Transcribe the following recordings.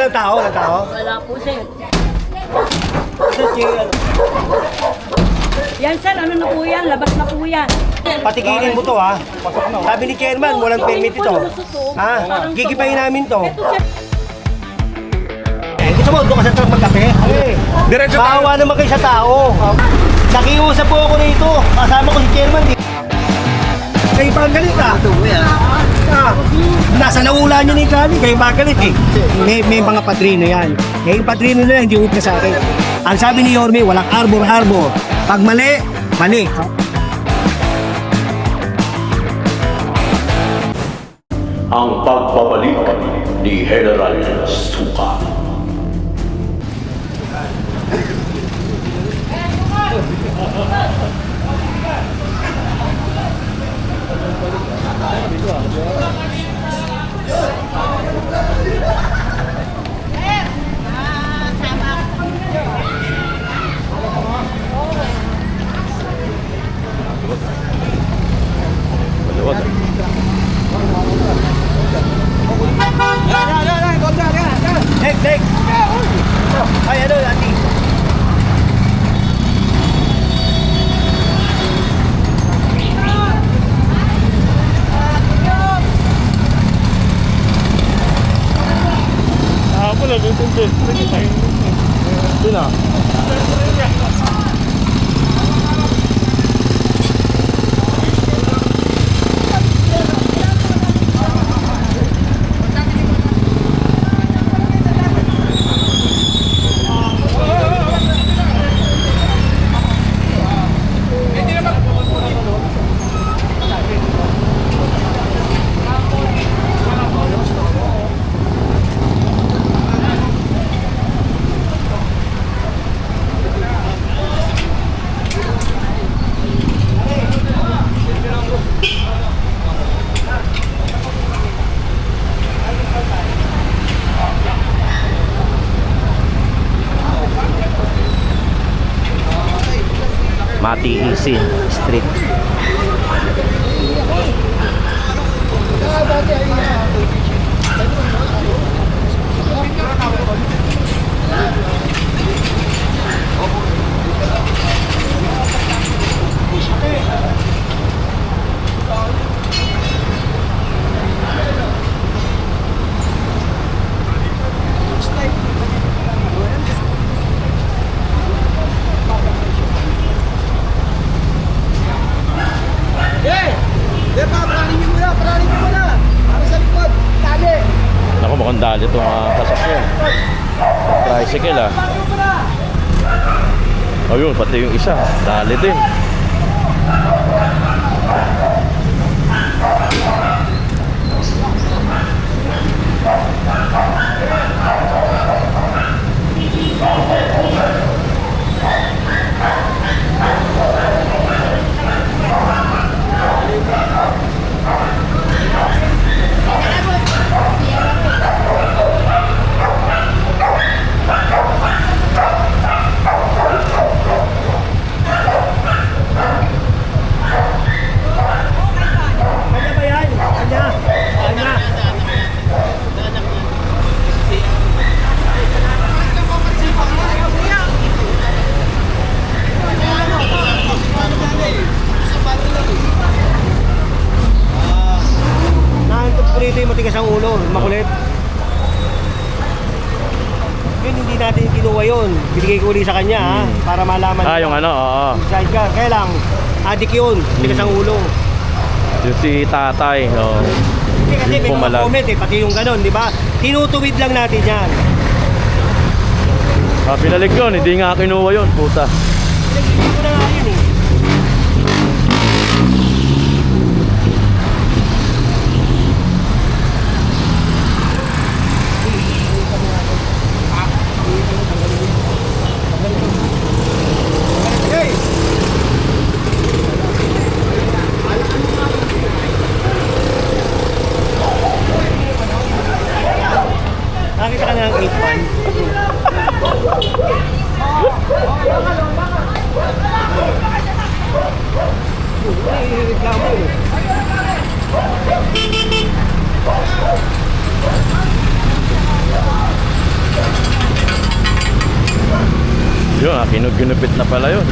Walang tao, walang tao. Wala po, sir. Sa chill, ano. Yan, sir. Ano na po yan? Labas na po yan. Patigilin mo to ha. Sabi ni chairman, walang permit ito. Ha? Gigipahin namin to. Ito, sir. Eh, gusto mo, doon ka sa truck magkape? Eh, Diretso tayo. Bawa naman kayo sa tao. Nakiusap po ako rito. Kasama ko si chairman. Di. Kayo pa ang galit ah. Ah, nasa naula niyo ni Kali, kayo ba galit eh. May, may mga padrino yan. Eh, padrino na yan, hindi upna sa akin. Ang sabi ni Yorme, walang arbor-arbor. Pag mali, mali. ang pagbabalik ni General Suka. Nek, nek. Ay, ano, ati. Street. Naku, Ayun, pati yung isa. Dali din. Kanya ba yan? Kanya? Kanya? Naantok ko rito yung ulo, makulit. Yun, hindi natin kinuha yun. Binigay ko ulit sa kanya ha, para malaman Ah, niya. yung ano, oo. Sidecar. Kaya lang, adik yun. Matigas ang ulo. Yung si tatay. Oh. Hindi kasi may mga Pumalag. comment eh, pati yung ganon, di ba? Tinutuwid lang natin yan. Ah, pinalig yun. Hindi nga kinuha yun. Puta. Hindi ko na nga yun pangitpan. Reklamo eh. Yun, ah, kinugginupit na pala yun.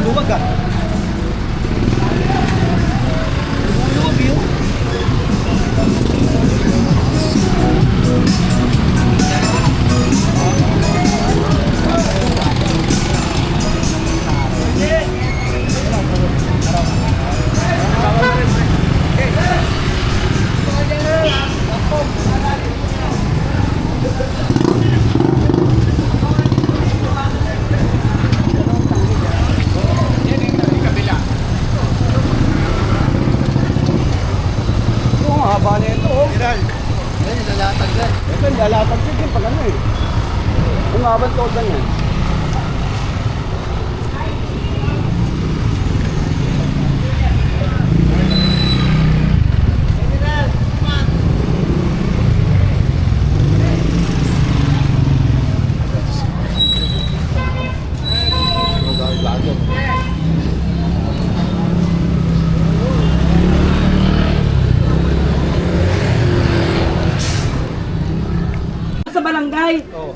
Ay, lumuluwag ah.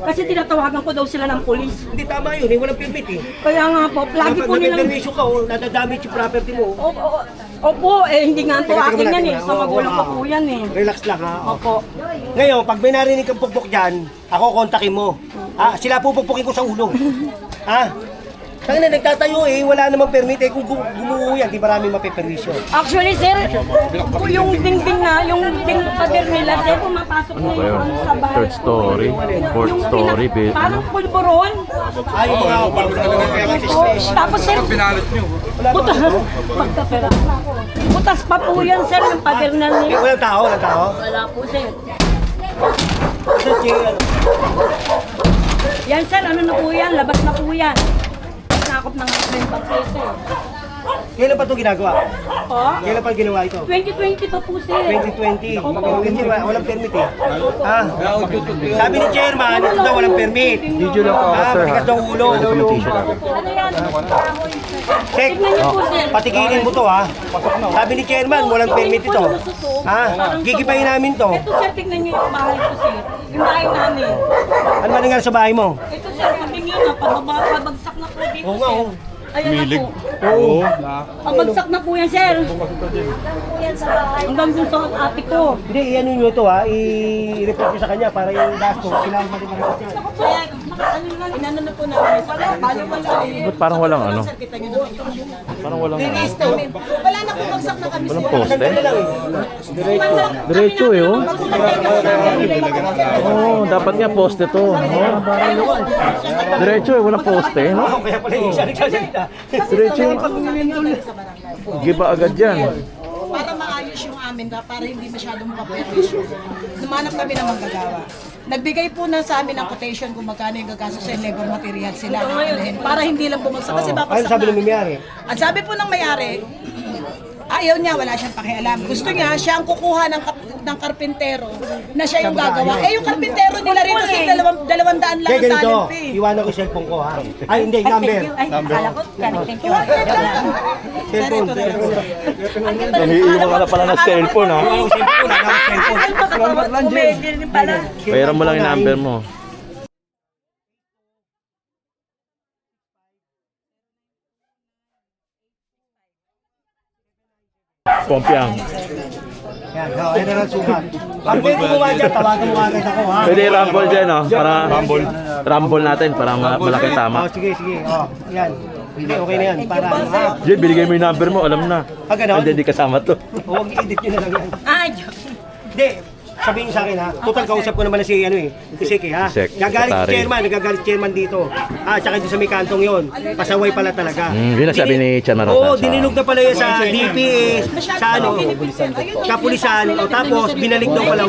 Kasi tinatawagan ko daw sila ng polis. Hindi tama yun, eh. Walang permit eh. Kaya nga po, lagi Dapat po nilang... permission ka, oh, nadadamage yung property mo. Opo, opo, opo, eh hindi nga po Teka, teka akin muna, yan eh. teka. Sa Oo, magulang ko oo. po yan eh. Relax lang ha. oh. Opo. Ngayon, pag may narinig kang pukpok dyan, ako kontakin mo. Ha? Sila pupukpukin ko sa ulo. ha? Tangin na nagtatayo eh, wala namang permit eh. Kung gu- gumuho yan, di marami mapipermisyo. Actually, sir, yung dingding na, yung ding pader nila, sir, pumapasok na Ano ba yung yun? ano sa bahay. Third story, fourth Yung story, pinak- bi- Parang pulburon. Ay, yung mga tapos sir, butas, magkapera. Butas pa po yan, sir, yung pader na Eh, nila. walang tao, walang tao. Wala po, sir. Sa ano. Yan, sir, ano na po yan? Labas na po yan. Nakop ng yung pagkese. Kailan pa ito ginagawa? Po? Kailan pa ginawa ito? 2020 pa po, sir. 2020. Opo. Kasi wa- walang permit eh. Ha? Sabi ni chairman, ito daw walang permit. Video lang po, sir. Matigas daw ulo. Ano yan? Check. Tignan niyo po, sir. Patigilin mo to ha. Sabi ni chairman, walang permit ito. Ha? Gigibayin namin to. Ito, sir, tignan niyo yung bahay ko, sir. Yung bahay namin. Ano ba nangyari sa bahay mo? Ito, sir, tabingin na. Pababa, po dito, Oo nga, sir. oo. Ayan na po. Oo. Pabagsak na po yan, sir. Hanggang dun sa ate ko. Hindi, iano nyo ito ha. I-report nyo sa kanya para yung gasto. Kailangan mali mali siya. Kaya, ano lang, inano na po namin. Wala, paano wala eh. Ba't parang walang ano? Parang walang Wala na po, bagsak na kami, walang poste. Lang eh. Diretso eh, oh. Oo, oh, dapat nga poste to. Oh. Diretso eh, walang poste, no? Oh, Kaya pala yung nagsasalita. Diretso. Giba agad yan. para maayos yung amin para hindi masyadong mapaperwisyo. Lumanap kami ng manggagawa. Nagbigay po na sa amin ng quotation kung magkano yung gagasto sa labor material sila. Alin, Para hindi lang bumagsak kasi Ano babagsak sabi ng may-ari? At sabi po ng may-ari, ayaw niya, wala siyang pakialam. Gusto niya, siya ang kukuha ng, kap- ng karpintero na siya yung gagawa. Eh, yung karpintero nila rito si dalawang, dalawang daan lang Kaya ang ganito, talent fee. iwanan ko yung cellphone ko ha. Ay, hindi, number. Ay, akala ko, thank you. Cellphone. Nangiiwan ka na pala ng cellphone, ha? Iwanan ko cellphone, wala akong cellphone. Umigil din pala. Bayaran mo lang yung number mo. Pompiang. Yan, oh, ayun na lang sukat. May gumawa dyan, tawagan mo agad ako ha. Pwede rumble dyan, no? Para rumble. Rumble natin para ma- malaki Oh, tama. sige, sige. Oh, yan. Hindi, okay na yan. Para ano ha. Jay, binigay mo yung number mo, alam na. Ah, ganon? Hindi, di kasama to. Huwag i-edit nyo na lang yan. Ay, joke. Hindi, sabihin niyo sa akin ha. Total kausap ko naman na si ano eh, si Seki ha. Sek, Gagalit si chairman, nagagalit si chairman dito. Ah, tsaka dito sa may kantong yon. Pasaway pala talaga. Mm, yun ang sabi ni Chairman Oo, Rosa. dininog na pala yan sa DPS, sa ano, kapulisan, o tapos binalik daw pala.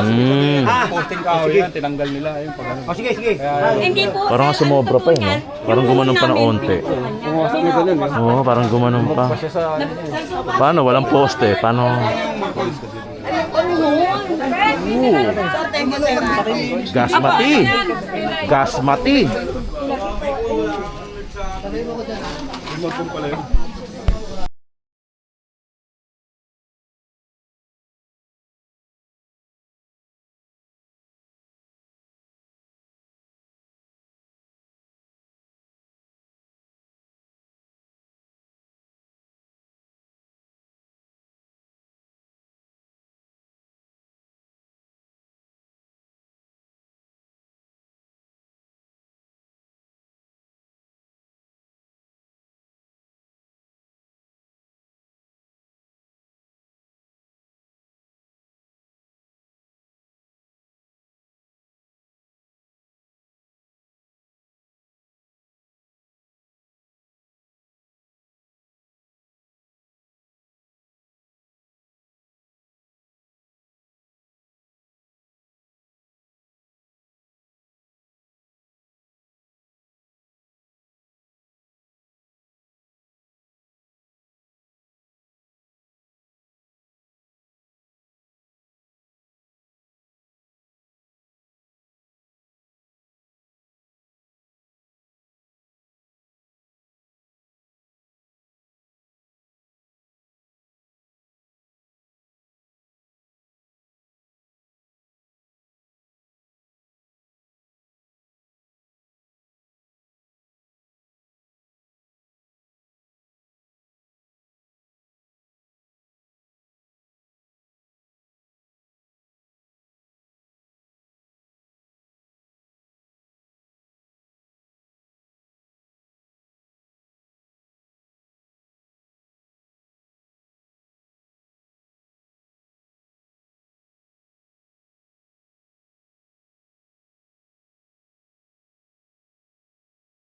Mm. Ah, Posting kahoy yan, tinanggal nila yung pag ano. o sige, sige. Hindi po. Parang sir, sumobra pa eh, no? yan, Parang yung gumanon pa ng namin onte. pinto kanya. Oo, parang gumanon pa. Paano? Walang poste. Paano? Sir, thank you, sir. Gasmati. Gasmati.